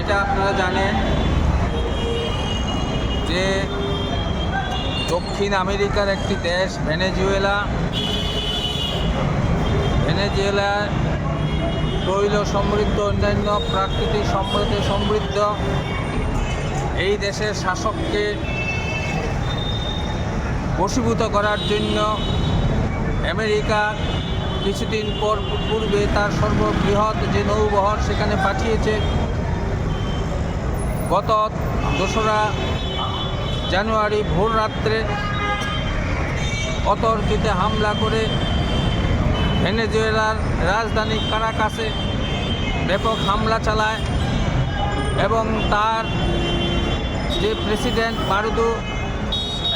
এটা আপনারা জানেন যে দক্ষিণ আমেরিকার একটি দেশ, ভেনেজুয়েলা। ভেনেজুয়েলার তৈল সমৃদ্ধ, অন্যান্য প্রাকৃতিক সম্পদে সমৃদ্ধ। এই দেশের শাসককে বশীভূত করার জন্য আমেরিকা কিছুদিন পর পূর্বে তার সর্ববৃহৎ যে নৌবহর সেখানে পাঠিয়েছে গত দোসরা জানুয়ারি ভোর রাত্রে অতর্কিতে হামলা করে ভেনেজুয়েলার রাজধানী কারাকাসে ব্যাপক হামলা চালায় এবং তার যে প্রেসিডেন্ট মারুদু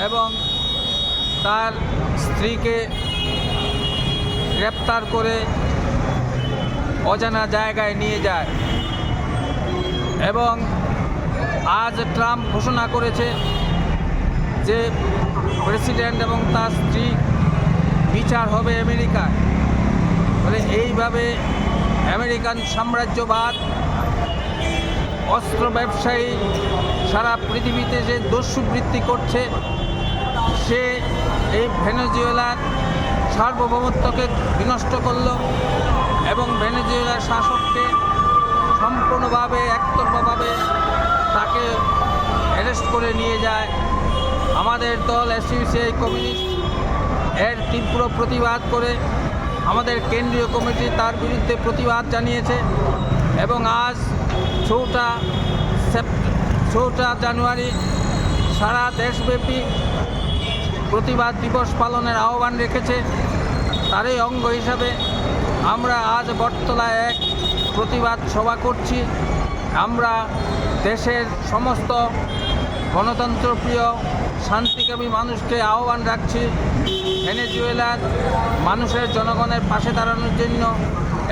এবং তার স্ত্রীকে গ্রেপ্তার করে অজানা জায়গায় নিয়ে যায় এবং আজ ট্রাম্প ঘোষণা করেছে যে প্রেসিডেন্ট এবং তার স্ত্রী বিচার হবে আমেরিকায়। ফলে এইভাবে আমেরিকান সাম্রাজ্যবাদ, অস্ত্র ব্যবসায়ী সারা পৃথিবীতে যে দস্যুবৃত্তি করছে, সে এই ভেনেজুয়েলার সার্বভৌমত্বকে বিনষ্ট করল এবং ভেনেজুয়েলার শাসককে সম্পূর্ণভাবে করে নিয়ে যায়। আমাদের দল এসইউসিআই কমিউনিস্ট এর তীব্র প্রতিবাদ করে আমাদের কেন্দ্রীয় কমিটি তার বিরুদ্ধে প্রতিবাদ জানিয়েছে এবং আজ চৌঠা চৌঠা জানুয়ারি সারা দেশব্যাপী প্রতিবাদ দিবস পালনের আহ্বান রেখেছে। তারই অঙ্গ হিসাবে আমরা আজ বটতলায় এক প্রতিবাদ সভা করছি। আমরা দেশের সমস্ত গণতন্ত্রপ্রিয়, শান্তিকামী মানুষকে আহ্বান রাখছি ভেনেজুয়েলার মানুষের জনগণের পাশে দাঁড়ানোর জন্য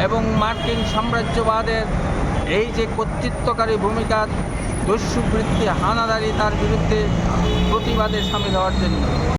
এবং মার্কিন সাম্রাজ্যবাদের এই যে কর্তৃত্বকারী ভূমিকা, দস্যুবৃত্তি, হানাদারি তার বিরুদ্ধে প্রতিবাদে সামিল হওয়ার জন্য।